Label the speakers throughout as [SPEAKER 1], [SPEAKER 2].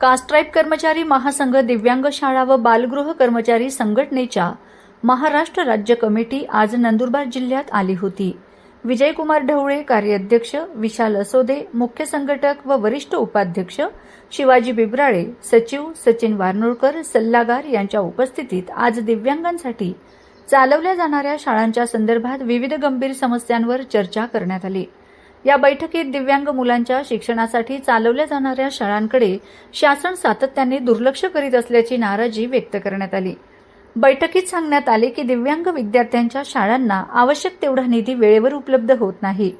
[SPEAKER 1] कास्ट्राईब कर्मचारी महासंघ दिव्यांग शाळा व बालगृह कर्मचारी संघटनेच्या महाराष्ट्र राज्य कमिटी आज नंदुरबार जिल्ह्यात आली होती. विजयकुमार ढवळे कार्याध्यक्ष विशाल असोदे मुख्य संघटक व वरिष्ठ उपाध्यक्ष शिवाजी बिबराळे सचिव सचिन वारनोळकर सल्लागार यांच्या उपस्थितीत आज दिव्यांगांसाठी चालवल्या जाणाऱ्या शाळांच्या संदर्भात विविध गंभीर समस्यांवर चर्चा करण्यात आली. या बैठकीत दिव्यांग मुलांच्या शिक्षणासाठी चालवल्या जाणाऱ्या शाळांकडे शासन सातत्याने दुर्लक्ष करीत असल्याची नाराजी व्यक्त करण्यात आली. बैठकीत सांगण्यात आले की दिव्यांग विद्यार्थ्यांच्या शाळांना आवश्यक तेवढा निधी वेळेवर उपलब्ध होत नाही.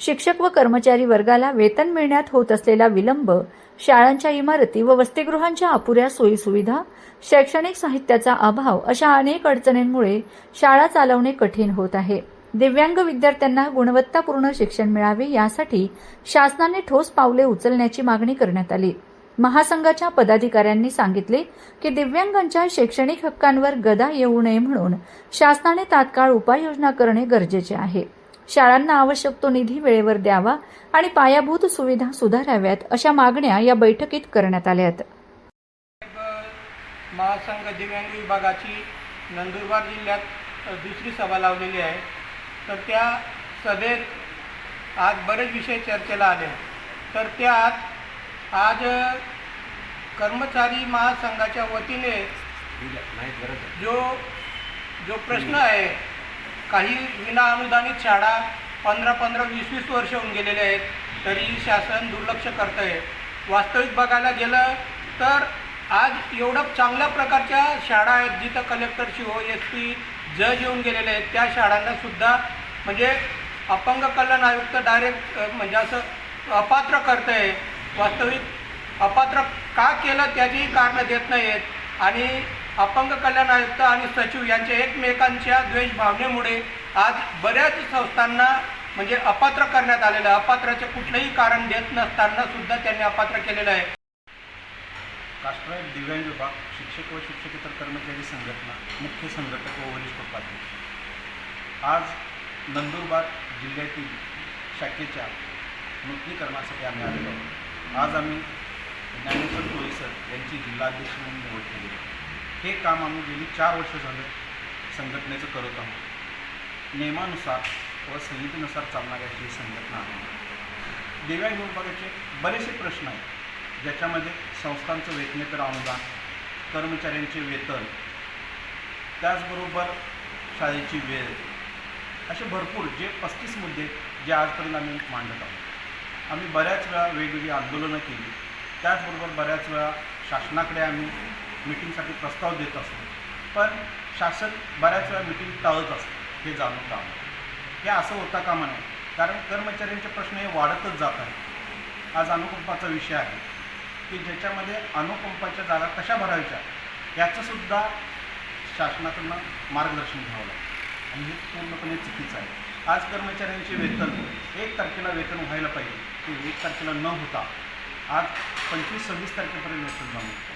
[SPEAKER 1] शिक्षक व कर्मचारी वर्गाला वेतन मिळण्यात होत असलेला विलंब शाळांच्या इमारती व वसतिगृहांच्या अपुऱ्या सोयीसुविधा शैक्षणिक साहित्याचा अभाव अशा अनेक अडचणींमुळे शाळा चालवणे कठीण होत आहे. दिव्यांग विद्यार्थ्यांना गुणवत्तापूर्ण शिक्षण मिळावे यासाठी शासनाने ठोस पावले उचलण्याची मागणी करण्यात आली. महासंघाच्या पदाधिकाऱ्यांनी सांगितले की दिव्यांगांच्या शैक्षणिक हक्कांवर गदा येऊ नये म्हणून शासनाने तात्काळ उपाययोजना करणे गरजेचे आहे. शाळांना आवश्यक तो निधी वेळेवर द्यावा आणि पायाभूत सुविधा सुधाराव्यात अशा मागण्या या बैठकीत करण्यात आल्या
[SPEAKER 2] महासंघ दिव्यांग विभागाची नंदुरबार जिल्ह्यात दुसरी सभा लावलेली आहे. तर त्या सभेत आज बरेच विषय चर्चेला आले. तर त्यात आज कर्मचारी महासंघाच्या वतीने जो जो प्रश्न आहे काही विना अनुदानित शाळा पंधरा पंधरा वीस वीस वर्ष होऊन गेलेले आहेत तरी शासन दुर्लक्ष करत आहे वास्तविक बघायला गेलं तर आज एवढं चांगल्या प्रकारच्या शाळा आहेत जिथं कलेक्टरची हो एस पी जज येऊन गेलेले आहेत. त्या शाळांना सुद्धा म्हणजे अपंग कल्याण आयुक्त डायरेक्ट म्हणजे असं अपात्र करत आहे वास्तविक अपात्र का केलं त्याचीही कारणं देत नाही आहेत आणि अपंग कल्याण आयुक्त आणि सचिव यांच्या एकमेकांच्या द्वेष भावनेमुळे आज बऱ्याच संस्थांना म्हणजे अपात्र करण्यात आलेलं आहे. अपात्राचे कुठलंही कारण देत नसताना सुद्धा त्यांनी अपात्र केलेलं आहे.
[SPEAKER 3] कास्ट्राईट दिव्यांग विभाग शिक्षक व शिक्षकेतर कर्मचारी संघटना मुख्य संघटक व वरिष्ठ उपाध्यक्ष. आज नंदुरबार जिल्ह्यातील शाखेच्या नूतनीकरणासाठी आम्ही आलेलो आहोत. आज आम्ही ज्ञानेश्वर कोळीसर यांची जिल्हाध्यक्ष म्हणून निवड केली हे काम आम्ही गेली चार वर्ष झालं संघटनेचं करत आहोत. नियमानुसार व संहितेनुसार चालणाऱ्या ही संघटना आहे दिव्यांग विभागाचे बरेचसे प्रश्न आहेत. ज्याच्यामध्ये संस्थांचं वेतनेकर अनुदान कर्मचाऱ्यांचे वेतन त्याचबरोबर शाळेची वेळ असे भरपूर जे पस्तीस मुद्दे आहेत, जे आजपर्यंत आम्ही मांडत आहोत. आम्ही बऱ्याच वेळा वेगवेगळी आंदोलनं केली. त्याचबरोबर बऱ्याच वेळा शासनाकडे आम्ही मिटिंगसाठी प्रस्ताव देत असतो. पण शासन बऱ्याच वेळा मिटिंग टाळत असतं हे जाणून काम हे असं होता कामा नये. कारण कर्मचाऱ्यांचे प्रश्न हे वाढतच जात आहेत. आज अनुकंपाचा विषय आहे. की ज्याच्यामध्ये अनुपंपाच्या जागा कशा भरायच्या याचंसुद्धा शासनाकडनं मार्गदर्शन घ्यावं लागतं. आणि हे पूर्णपणे चुकीचं आहे. आज कर्मचाऱ्यांचे वेतन एक तारखेला वेतन व्हायला पाहिजे ते एक तारखेला न होता आज पंचवीस सव्वीस तारखेपर्यंत वेतन जमवतं